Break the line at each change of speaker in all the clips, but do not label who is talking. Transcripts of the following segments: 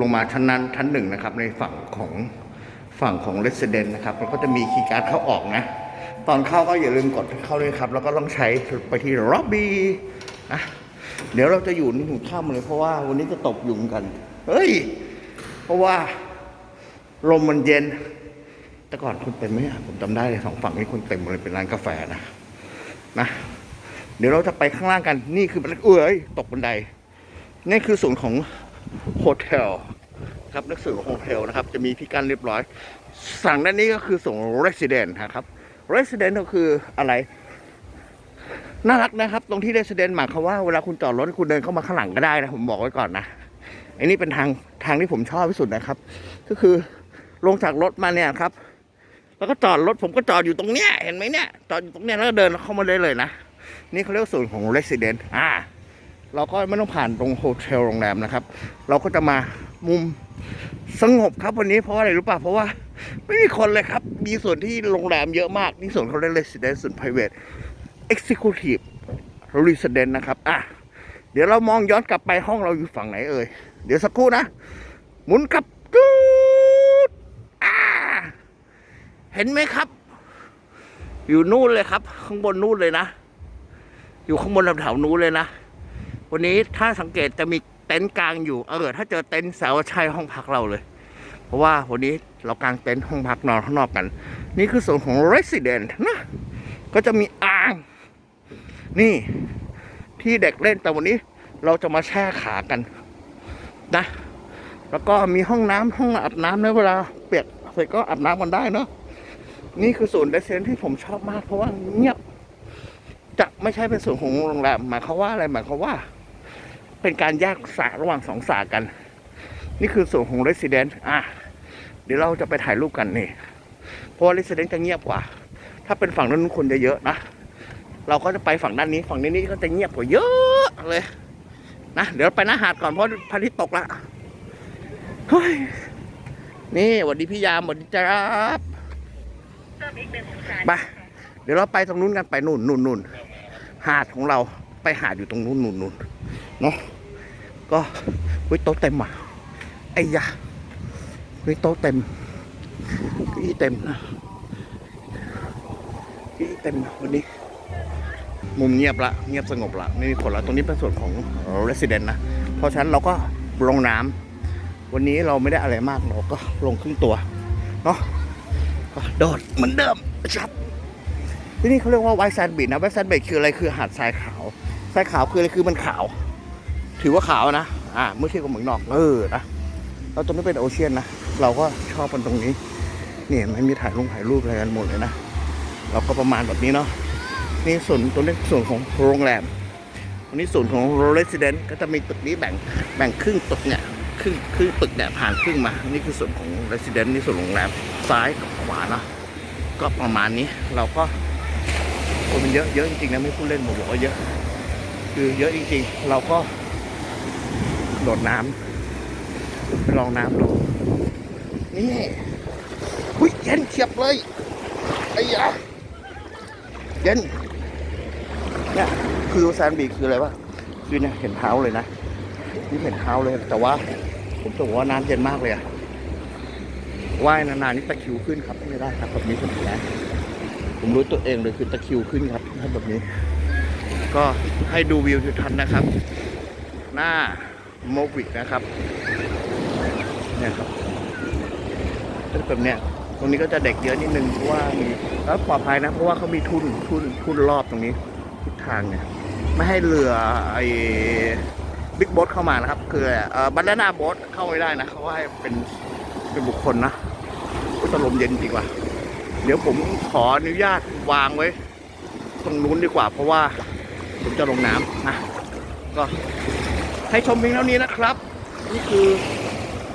ลงมาชั้นนั้นชั้นหนึ่งนะครับ ในฝั่งของฝั่งของเรสเดนนะครับแล้วก็จะมีคีย์การ์ดเข้าออกนะ ตอนเข้าก็อย่าลืมกดเข้าด้วยครับ แล้วก็ต้องใช้ไปที่ล็อบบี้นะเดี๋ยวเราจะอยู่ในี่ถึงค่ำเลย เพราะว่าวันนี้จะตกยุงกัน เฮ้ย เพราะว่าลมมันเย็น แต่ก่อนคนเต็มไหมผมจำได้เลยสองฝั่งนี้คนเต็มเลยเป็นร้านกาแฟนะนะเดี๋ยวเราจะไปข้างล่างกันนี่คือบันไดเอ้ยตกบันไดนี่คือศูนของ โฮเทลครับหนักสื่อโฮเทลนะครับ จะมีที่กั้นเรียบร้อย สั่งด้านนี้ก็คือส่ง Resident นะครับ Resident ก็คืออะไร น่ารักนะครับ ตรงที่ Resident หมายความว่าเวลาคุณจอดรถคุณเดินเข้ามาข้างหลังก็ได้นะ ผมบอกไว้ก่อนนะอันนี้เป็นทางทางที่ผมชอบที่สุดนะครับ ก็คือลงจากรถมาเนี่ยครับ แล้วก็จอดรถผมก็จอดอยู่ตรงเนี้ยเห็นไหมเนี่ยจอดอยู่ตรงเนี้ยแล้วก็เดินเข้ามาได้เลยนะนี่เขาเรียกส่วนของ Resident อ่า เราก็ไม่ต้องผ่านตรงโฮเทลโรงแรมนะครับ เราก็จะมามุมสงบครับวันนี้เพราะอะไรรู้ป่ะเพราะว่าไม่มีคนเลยครับ มีส่วนที่โรงแรมเยอะมากนี่ส่วนเขาเรียก Resident ส่วน Private Executive Resident นะครับอะเดี๋ยวเรามองย้อนกลับไปห้องเราอยู่ฝั่งไหนเอ่ยเดี๋ยวสักครู่นะ หมุนกลับจูดอ่าเห็นไหมครับ อยู่นู่นเลยครับ ข้างบนนู่นเลยนะ อยู่ข้างบนแถวๆนู้นเลยนะ วันนี้ถ้าสังเกตจะมีเต็นท์กลางอยู่ เออ ถ้าเจอเต็นท์แสดงว่าใช่ห้องพักเราเลย เพราะว่าวันนี้เรากางเต็นท์ห้องพักนอนข้างนอกกัน นี่คือส่วนของ Resident นะ ก็จะมีอ่าง นี่ที่เด็กเล่นแต่วันนี้เราจะมาแช่ขากันนะ แล้วก็มีห้องน้ำห้องอาบน้ำในเวลาเปียกเสร็จก็อาบน้ำกันได้เนาะนี่คือส่วนเดซเซนที่ผมชอบมากเพราะว่าเงียบจะไม่ใช่เป็นส่วนของโรงแรมหมายความว่าอะไรหมายความว่า เป็นการแยกสาระหว่างสองสากัน นี่คือส่วนของ Resident อะเดี๋ยวเราจะไปถ่ายรูปกันนี่เพราะว่า Resident จะเงียบกว่า ถ้าเป็นฝั่งนั้นคนจะเยอะนะ เราก็จะไปฝั่งด้านนี้ฝั่งนี้นี่ก็จะเงียบกว่าเยอะเลยนะเดี๋ยวไปหน้าหาดก่อนเพราะพระอาทิตย์ตกละเฮ้ยนี่สวัสดีพี่ยามสวัสดีครับไปเดี๋ยวเราไปตรงนู้นกันไปนู่นนู่นนู่นหาดของเราไปหาดอยู่ตรงนู้นนู่นนู่นเนาะ ก็วิโต๊ะเต็มอะไอ้ยาวิโต๊ะเต็มกี้เต็มนะกี้เต็มวันนี้ มุมเงียบละเงียบสงบละไม่มีคนละตรงนี้เป็นส่วนของ Resident นะเพราะฉะนั้นเราก็ลงน้ำวันนี้เราไม่ได้อะไรมากเราก็ลงครึ่งตัวเนาะก็โดดเหมือนเดิมครับที่นี่เขาเรียกว่าไวท์แซนด์บีชนะไวท์แซนด์บีชคืออะไรคือหาดทรายขาวทรายขาวคืออะไรคือมันขาว ถือว่าขาวนะ อ่า เมื่อเทียบกับเมืองนอก เออ นะ เราตรงนี้เป็นโอเชียนนะ เราก็ชอบมันตรงนี้ นี่มันมีถ่ายลงถ่ายรูปอะไรกันหมดเลยนะ เราก็ประมาณแบบนี้เนาะ นี่ส่วนตัวนี้ส่วนของโรงแรมอันนี้ส่วนของ resident ก็จะมีตึกนี้แบ่ง แบ่งครึ่งตึกเนี่ย ครึ่ง ครึ่งตึกเนี่ยผ่านครึ่งมา นี่คือส่วนของ resident นี่ส่วนโรงแรม ซ้ายกับขวาเนาะก็ประมาณนี้ เราก็คนมันเยอะเยอะจริงๆนะไม่พูดเล่นผมบอกว่าเยอะ คือเยอะจริงๆ เราก็ โดดน้ำไปลองน้ำดูนี่หุ้ยเย็นเฉียบเลยไอ้ยาเย็นเนี่ยคือแซนบีคืออะไรวะคือเนี่ยเห็นเท้าเลยนะนี่เห็นเท้าเลย แต่ว่า ผมจะบอกว่าน้ำเย็นมากเลยอะว่ายนานๆนี่ตะคิวขึ้นครับไม่ได้ครับแบบนี้สุดแล้วผมรู้ตัวเองเลยคือตะคิวขึ้นครับถ้าแบบนี้ ก็ให้ดูวิวทิวทัศน์นะครับ หน้า โมวิกนะครับเนี่ยครับก็แบบเนี้ยตรงนี้ก็จะเด็กเยอะนิดนึงเพราะว่ามีแล้วปลอดภัยนะ เพราะว่าเขามีทุ่นทุ่นทุ่นรอบตรงนี้ทิศทางเนี่ยไม่ให้เรือไอ้บิ๊กบ๊ทเข้ามานะครับ คือเอ่อบานานาบ๊ทเข้าไม่ได้นะเขาให้เป็นเป็นบุคคลนะอุตลมเย็นจริงว่ะเดี๋ยวผมขออนุญาตวางไว้ตรงนู้นดีกว่า เพราะว่าผมจะลงน้ำนะก็ ให้ชมเพียงเท่านี้นะครับ นี่คือ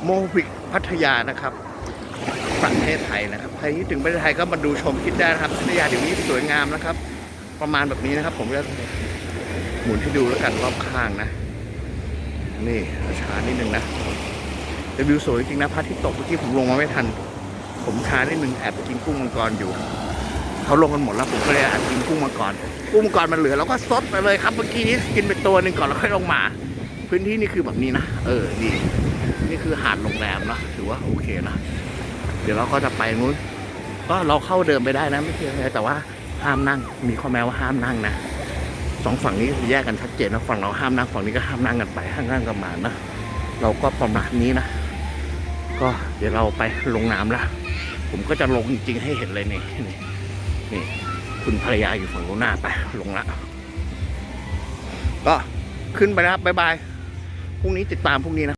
โมวิกพัทยานะครับ ประเทศไทยนะครับใครที่ถึงประเทศไทยก็มาดูชมคิดได้นะครับพัทยาเดี๋ยวนี้สวยงามนะครับ ประมาณแบบนี้นะครับ ผมจะหมุนให้ดูแล้วกันรอบข้างนะ นี่ช้านิดนึงนะแต่วิวสวยจริงนะพระอาทิตย์ตกเมื่อกี้ผมลงมาไม่ทัน ผมช้านิดนึงแอบไปกินกุ้งมังกรอยู่เขาลงกันหมดแล้วผมก็เลยแอบกินกุ้งมังกรกุ้งมังกรมันเหลือเราก็ซดไปเลยครับเมื่อกี้นี้กินไปตัวหนึ่งก่อนแล้วค่อยลงมา พื้นที่นี่คือแบบนี้นะ เออดีนี่คือหาดโรงแรมนะถือว่าโอเคนะ เดี๋ยวเราก็จะไปนู้น ก็เราเข้าเดินไปได้นะไม่ใช่อะไรแต่ว่าห้ามนั่ง มีข้อแม้ว่าห้ามนั่งนะสองฝั่งนี้แยกกันชัดเจนนะฝั่งเราห้ามนั่งฝั่งนี้ก็ห้ามนั่งกันไปห้ามนั่งกันมานะเราก็ประมาณนี้นะ ก็เดี๋ยวเราไปลงน้ำละผมก็จะลงจริงๆให้เห็นเลยนี่นี่นี่ คุณภรรยาอยู่ฝั่งโน้นหน้าไปลงละก็ขึ้นไปนะครับบ๊ายบาย พรุ่งนี้ติดตามพรุ่งนี้นะ